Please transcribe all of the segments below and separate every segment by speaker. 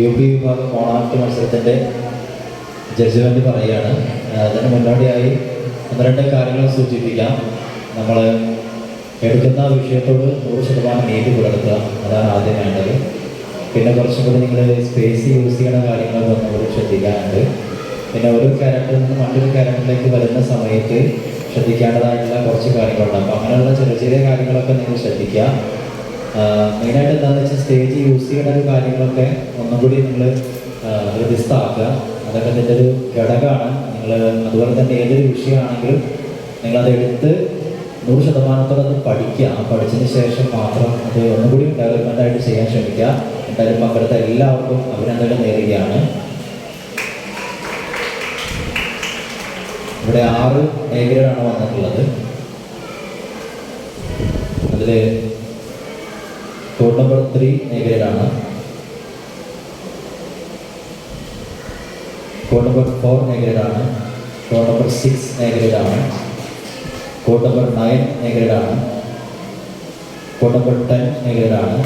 Speaker 1: U P വിഭാഗം ഓണാക്ട് മത്സരത്തിന്റെ judgement പറയുകയാണ്. അതിന് മുന്നോടിയായി ഒന്ന് രണ്ട് കാര്യങ്ങൾ സൂചിപ്പിക്കാം. നമ്മൾ എടുക്കുന്ന വിഷയത്തോട് നൂറ് ശതമാനം നീതി പുലർത്തുക. അതാണ് ആദ്യം വേണ്ടത്. പിന്നെ കുറച്ചും കൂടി നിങ്ങൾ സ്പേസ് യൂസ് ചെയ്യുന്ന കാര്യങ്ങളൊക്കെ ഒന്നുകൂടി ശ്രദ്ധിക്കാനുണ്ട്. പിന്നെ ഒരു ക്യാരക്ടറിൽ നിന്ന് മറ്റൊരു ക്യാരക്ടറിലേക്ക് വരുന്ന സമയത്ത് ശ്രദ്ധിക്കേണ്ടതായിട്ടുള്ള കുറച്ച് കാര്യങ്ങളുണ്ട്. അപ്പോൾ അങ്ങനെയുള്ള ചെറിയ ചെറിയ കാര്യങ്ങളൊക്കെ നിങ്ങൾ ശ്രദ്ധിക്കുക. മെയിനായിട്ട് എന്താണെന്ന് വെച്ചാൽ സ്റ്റേജ് യൂസ് ചെയ്യുന്ന കാര്യങ്ങളൊക്കെ ഒന്നും കൂടി നിങ്ങൾ ഹൃദയസ്ഥാക്കുക അതൊക്കെ അതിന്റെ ഒരു ഘടകമാണ്. നിങ്ങൾ അതുപോലെ തന്നെ ഏതൊരു വിഷയമാണെങ്കിലും നിങ്ങളതെടുത്ത് നൂറ് ശതമാനത്തോടെ അത് പഠിക്കുക. ആ പഠിച്ചതിന് ശേഷം മാത്രം അത് ഒന്നുകൂടി ഡെവലപ്മെന്റ് ആയിട്ട് ചെയ്യാൻ ശ്രമിക്കുക. എന്തായാലും പങ്കെടുത്ത എല്ലാവർക്കും അഭിനന്ദനം നേരുകയാണ്. ഇവിടെ ആറ് മേഖലകളാണ് വന്നിട്ടുള്ളത്. അതിൽ കോഡ് നമ്പർ മേഖലയിലാണ്. കോഡ് നമ്പർ ഫോർ മേഖലയിലാണ് കോഡ് നമ്പർ സിക്സ് മേഖലയിലാണ് കോഡ് നമ്പർ നയൻ മേഖലയിലാണ് കോഡ് നമ്പർ ടെൻ മേഖലയിലാണ്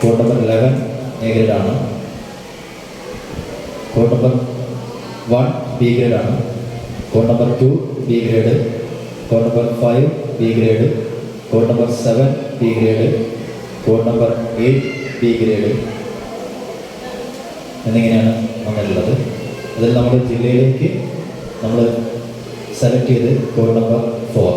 Speaker 1: കോഡ് നമ്പർ ലെവൻ മേഖലയിലാണ് code number one B ഗ്രേഡാണ് code number two B grade code number five B grade code number seven B grade code number eight B grade എന്നിങ്ങനെയാണ് വന്നിട്ടുള്ളത് അതിൽ നമ്മുടെ ജില്ലയിലേക്ക് നമ്മൾ select ചെയ്ത് code number four